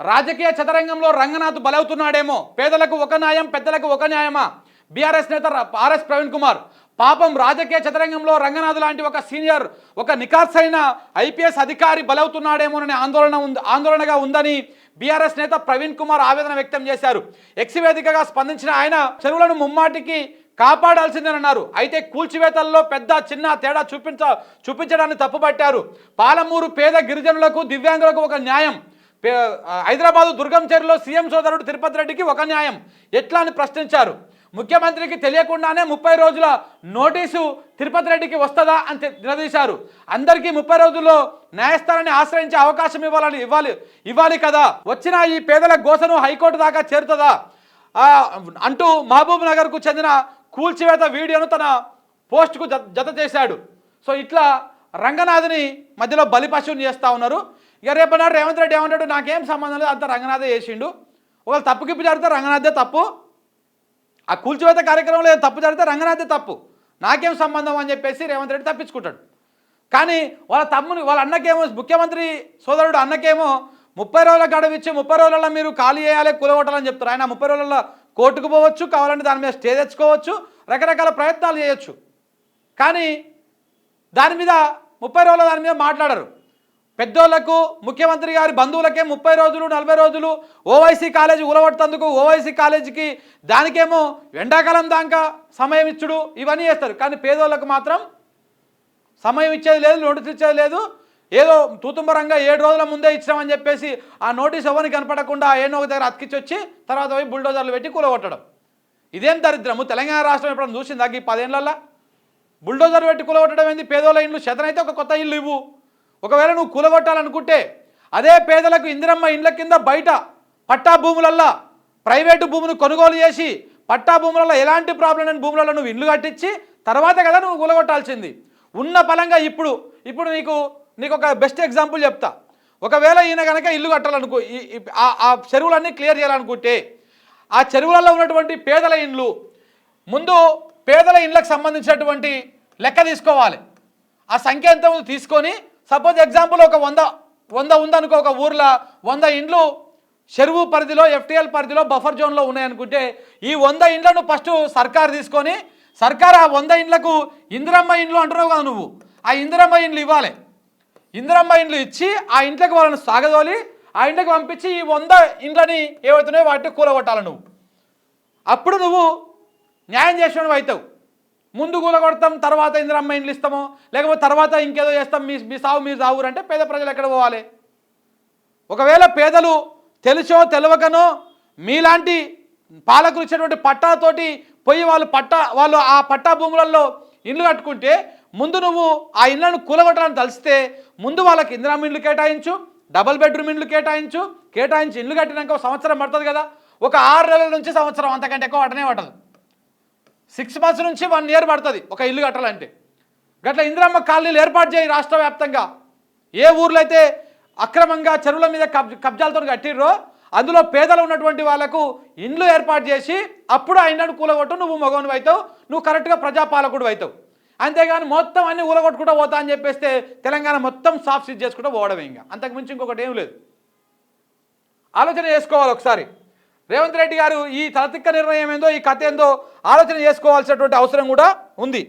రాజకీయ చదరంగంలో రంగనాథ్ బలవుతున్నాడేమో. పేదలకు ఒక న్యాయం పెద్దలకు ఒక న్యాయమా? బీఆర్ఎస్ నేత ఆర్ఎస్ ప్రవీణ్ కుమార్ పాపం రాజకీయ చదరంగంలో రంగనాథ్ లాంటి ఒక సీనియర్ ఒక నికార్సైన ఐపీఎస్ అధికారి బలవుతున్నాడేమోననే ఆందోళన ఉంది ఆందోళనగా ఉందని బీఆర్ఎస్ నేత ప్రవీణ్ కుమార్ ఆవేదన వ్యక్తం చేశారు. ఎక్స్ వేదికగా స్పందించిన ఆయన చెరువులను ముమ్మాటికి కాపాడాల్సిందేనన్నారు. అయితే కూల్చివేతల్లో పెద్ద చిన్న తేడా చూపించ చూపించడాన్ని తప్పుపట్టారు. పాలమూరు పేద గిరిజనులకు దివ్యాంగులకు ఒక న్యాయం. హైదరాబాదు దుర్గం సీఎం సోదరుడు తిరుపతి రెడ్డికి ఒక న్యాయం. ఎట్లా అని ప్రశ్నించారు. ముఖ్యమంత్రికి తెలియకుండానే ముప్పై రోజుల నోటీసు తిరుపతి రెడ్డికి వస్తుందా అని నిలదీశారు. అందరికీ ముప్పై రోజుల్లో న్యాయస్థానాన్ని ఆశ్రయించే అవకాశం ఇవ్వాలని ఇవ్వాలి ఇవ్వాలి కదా. వచ్చిన ఈ పేదల గోసను హైకోర్టు దాకా చేరుతుందా? అంటూ మహబూబ్ నగర్కు చెందిన కూల్చివేత వీడియోను తన పోస్ట్కు జత జత చేశాడు. సో ఇట్లా రంగనాథ్ని మధ్యలో బలిపశువుని చేస్తూ ఉన్నారు. ఇక రేపన్నాడు రేవంత్ రెడ్డి ఏమంటాడు? నాకేం సంబంధం లేదు అంత రంగనాథే చేసిండు. ఒకవేళ తప్పుకిప్పు జరిగితే రంగనాథే తప్పు. ఆ కూల్చివేత కార్యక్రమంలో తప్పు జరిగితే రంగనాథే తప్పు. నాకేం సంబంధం అని చెప్పేసి రేవంత్ రెడ్డి తప్పించుకుంటాడు. కానీ వాళ్ళ తమ్ముని వాళ్ళ అన్నకేమో ముఖ్యమంత్రి సోదరుడు అన్నకేమో ముప్పై రోజుల గడువు ఇచ్చి ముప్పై రోజులలో మీరు ఖాళీ చేయాలి కూలగొట్టాలని చెప్తారు. ఆయన ముప్పై రోజులలో కోర్టుకు పోవచ్చు కావాలంటే దాని మీద స్టే తెచ్చుకోవచ్చు రకరకాల ప్రయత్నాలు చేయొచ్చు. కానీ దాని మీద ముప్పై రోజుల దాని మీద మాట్లాడరు. పెద్దోళ్ళకు ముఖ్యమంత్రి గారి బంధువులకే ముప్పై రోజులు నలభై రోజులు ఓవైసీ కాలేజీ ఊలగొట్టేందుకు ఓవైసీ కాలేజీకి దానికేమో ఎండాకాలం దాకా సమయం ఇచ్చుడు ఇవన్నీ చేస్తారు. కానీ పేదోళ్ళకు మాత్రం సమయం ఇచ్చేది లేదు నోటీస్ ఇచ్చేది లేదు. ఏదో తూతుంబరంగా ఏడు రోజుల ముందే ఇచ్చామని చెప్పేసి ఆ నోటీస్ ఎవరిని కనపడకుండా ఏనో ఒక దగ్గర అతికిచ్చి వచ్చి తర్వాత పోయి బుల్డోజర్లు పెట్టి కూలగొట్టడం. ఇదేం దరిద్రము? తెలంగాణ రాష్ట్రం ఎప్పుడైనా చూసిందా ఈ పదేళ్ళల్లో బుల్డోజర్ పెట్టి కూలగొట్టడం ఏంది? పేదోళ్ళ ఇండ్లు శతనైతే ఒక కొత్త ఇల్లు ఇవ్వు. ఒకవేళ నువ్వు కూలగొట్టాలనుకుంటే అదే పేదలకు ఇందిరమ్మ ఇండ్ల కింద బయట పట్టా భూములల్లా ప్రైవేటు భూములు కొనుగోలు చేసి పట్టా భూములలో ఎలాంటి ప్రాబ్లం లేని భూములలో నువ్వు ఇల్లు కట్టించి తర్వాత కదా నువ్వు కూలగొట్టాల్సింది. ఉన్న పలంగా ఇప్పుడు ఇప్పుడు నీకు నీకు ఒక బెస్ట్ ఎగ్జాంపుల్ చెప్తా. ఒకవేళ ఈయన కనుక ఇల్లు కట్టాలనుకో ఈ- ఆ- ఆ చెరువులన్నీ క్లియర్ చేయాలనుకుంటే ఆ చెరువులలో ఉన్నటువంటి పేదల ఇండ్లు ముందు పేదల ఇండ్లకు సంబంధించినటువంటి లెక్క తీసుకోవాలి. ఆ సంఖ్య ఎంత ఉందో తీసుకొని సపోజ్ ఎగ్జాంపుల్ ఒక వంద వంద ఉందనుకో ఒక ఊర్లో వంద ఇండ్లు చెరువు పరిధిలో ఎఫ్టీఎల్ పరిధిలో బఫర్ జోన్లో ఉన్నాయనుకుంటే ఈ వంద ఇండ్లను ఫస్ట్ సర్కార్ తీసుకొని సర్కార్ ఆ వంద ఇండ్లకు ఇందిరమ్మ ఇండ్లు అంటున్నావు కదా నువ్వు. ఆ ఇందిరమ్మ ఇండ్లు ఇవ్వాలి. ఇందిరమ్మ ఇండ్లు ఇచ్చి ఆ ఇంట్లోకి వాళ్ళని సాగదోలి ఆ ఇంట్లోకి పంపించి ఈ వంద ఇండ్లని ఏవైతున్నాయో వాటిని కూలగొట్టాలి నువ్వు. అప్పుడు నువ్వు న్యాయం చేసినవి అవుతావు. ముందు కూలగొడతాం తర్వాత ఇందిరమ్మ ఇండ్లు ఇస్తాము లేకపోతే తర్వాత ఇంకేదో చేస్తాం మీ మీ సావు మీరు సావురు అంటే పేద ప్రజలు ఎక్కడ పోవాలి? ఒకవేళ పేదలు తెలుసో తెలియకనో మీలాంటి పాలకులు ఇచ్చేటువంటి పట్టాతోటి పోయి వాళ్ళు పట్టా వాళ్ళు ఆ పట్టా భూములలో ఇండ్లు కట్టుకుంటే ముందు నువ్వు ఆ ఇళ్ళను కూలగొట్టడానికి తలిస్తే ముందు వాళ్ళకి ఇందిరమ్మ ఇండ్లు కేటాయించు డబల్ బెడ్రూమ్ ఇండ్లు కేటాయించు కేటాయించి ఇండ్లు కట్టినాక ఒక సంవత్సరం పడుతుంది కదా ఒక ఆరు నెలల నుంచి సంవత్సరం అంతకంటే ఎక్కువ పట్టనే పట్టదు. సిక్స్ మంత్స్ నుంచి వన్ ఇయర్ పడుతుంది ఒక ఇల్లు కట్టాలంటే. గట్ల ఇందిరమ్మ కాలనీలు ఏర్పాటు చేయి రాష్ట్ర వ్యాప్తంగా. ఏ ఊర్లో అయితే అక్రమంగా చెరువుల మీద కబ్ కబ్జాలతో కట్టిర్రో అందులో పేదలు ఉన్నటువంటి వాళ్ళకు ఇండ్లు ఏర్పాటు చేసి అప్పుడు ఆ ఇండ్లను కూలగొట్టు నువ్వు మగవని అవుతావు నువ్వు కరెక్ట్గా ప్రజాపాలకుడు అవుతావు అంతేగాని మొత్తం అన్ని ఊలగొట్టుకుంటూ పోతా అని చెప్పేస్తే తెలంగాణ మొత్తం సాఫ్ సీజ్ చేసుకుంటూ పోవడం ఇంకా. అంతకుమించి ఇంకొకటి ఏం లేదు. ఆలోచన చేసుకోవాలి ఒకసారి. రేవంత్ రెడ్డి గారు ఈ తలతిక్క నిర్ణయం ఏందో ఈ కథ ఏందో ఆలోచన చేసుకోవాల్సినటువంటి అవసరం కూడా ఉంది.